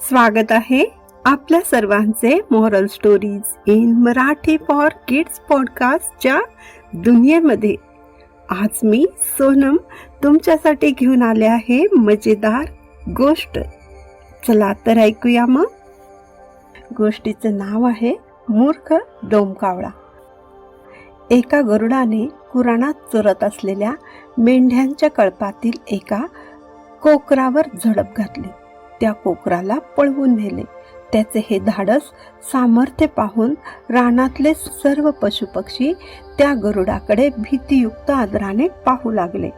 स्वागत आहे आपल्या सर्वांचे moral stories in Marathi for kids पॉडकास्टच्या दुनियेमध्ये. आज मी सोनम तुमच्यासाठी घेऊन आले आहे मजेदार गोष्ट. चला तर ऐकूया मग. गोष्टीचं नाव आहे मूर्ख डोमकावळा. एका गरुडाने कुराणात चोरत असलेल्या मेंढ्यांच्या कळपातील एका कोकरावर झडप घातली. त्या कोकराला पळवून नेले. त्याचे हे धाडस सामर्थ्य पाहून रानातले सर्व पशुपक्षी त्या गरुडाकडे भीतीयुक्त आदराने पाहू लागले.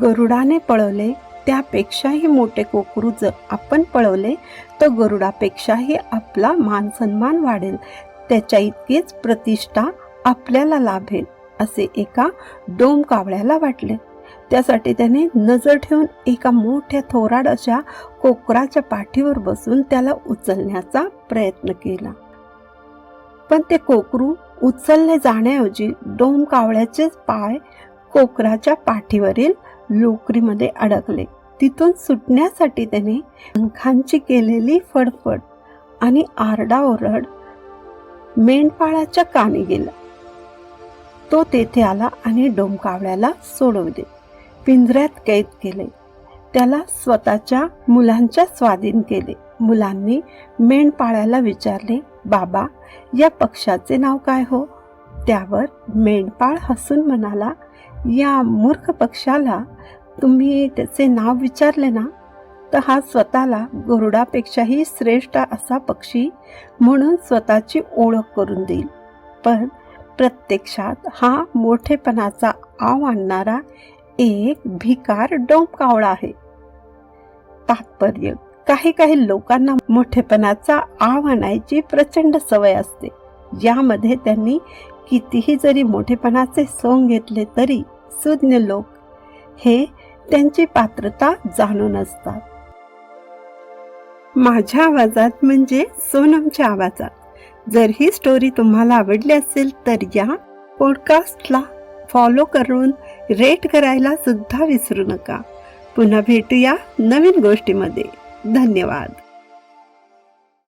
गरुडाने पळवले त्यापेक्षाही मोठे कोकरू जर आपण पळवले तर गरुडापेक्षाही आपला मान सन्मान वाढेल. त्याच्या इतकीच प्रतिष्ठा आपल्याला लाभेल असे एका डोम कावळ्याला वाटले. त्यासाठी त्याने नजर ठेवून एका मोठ्या थोराड अशा कोकराच्या पाठीवर बसून त्याला उचलण्याचा प्रयत्न केला. पण ते कोकरू उचलले जाण्याऐवजी डोम कावळ्याचेच पाय कोकराच्या पाठीवरील लोकरीमध्ये अडकले. तिथून सुटण्यासाठी त्याने पंखांची केलेली फडफड आणि आरडाओरड मेंढपाळाच्या कानी गेला. तो तेथे आला आणि डोमकावळ्याला सोडवले. पिंजऱ्यात कैद केले. त्याला स्वतःच्या मुलांच्या स्वाधीन केले. मुलांनी मेंढपाळ्याला विचारले बाबा या पक्षाचे नाव काय हो? त्यावर मेंढपाळ हसून म्हणाला या मूर्ख पक्षाला तुम्ही त्याचे नाव विचारले ना? तर हा स्वतःला गरुडापेक्षाही श्रेष्ठ असा पक्षी म्हणून स्वतःची ओळख करून देईल. पण प्रत्यक्षात हा मोठेपणाचा आव आणणारा एक भिकार डोंबकावळा आहे. तात्पर्य काही काही लोकांना मोठेपणाचा आव आणायची प्रचंड सवय असते. यामध्ये त्यांनी कितीही जरी मोठेपणाचे सोंग घेतले तरी सुज्ञ लोक हे त्यांची पात्रता जाणून असतात. माझ्या आवाजात म्हणजे सोनमच्या आवाजात. जर ही स्टोरी तुम्हाला आवडली असेल तर या पॉडकास्टला फॉलो करून रेट करायला सुद्धा विसरू नका. पुन्हा भेटूया नवीन गोष्टीमध्ये. धन्यवाद.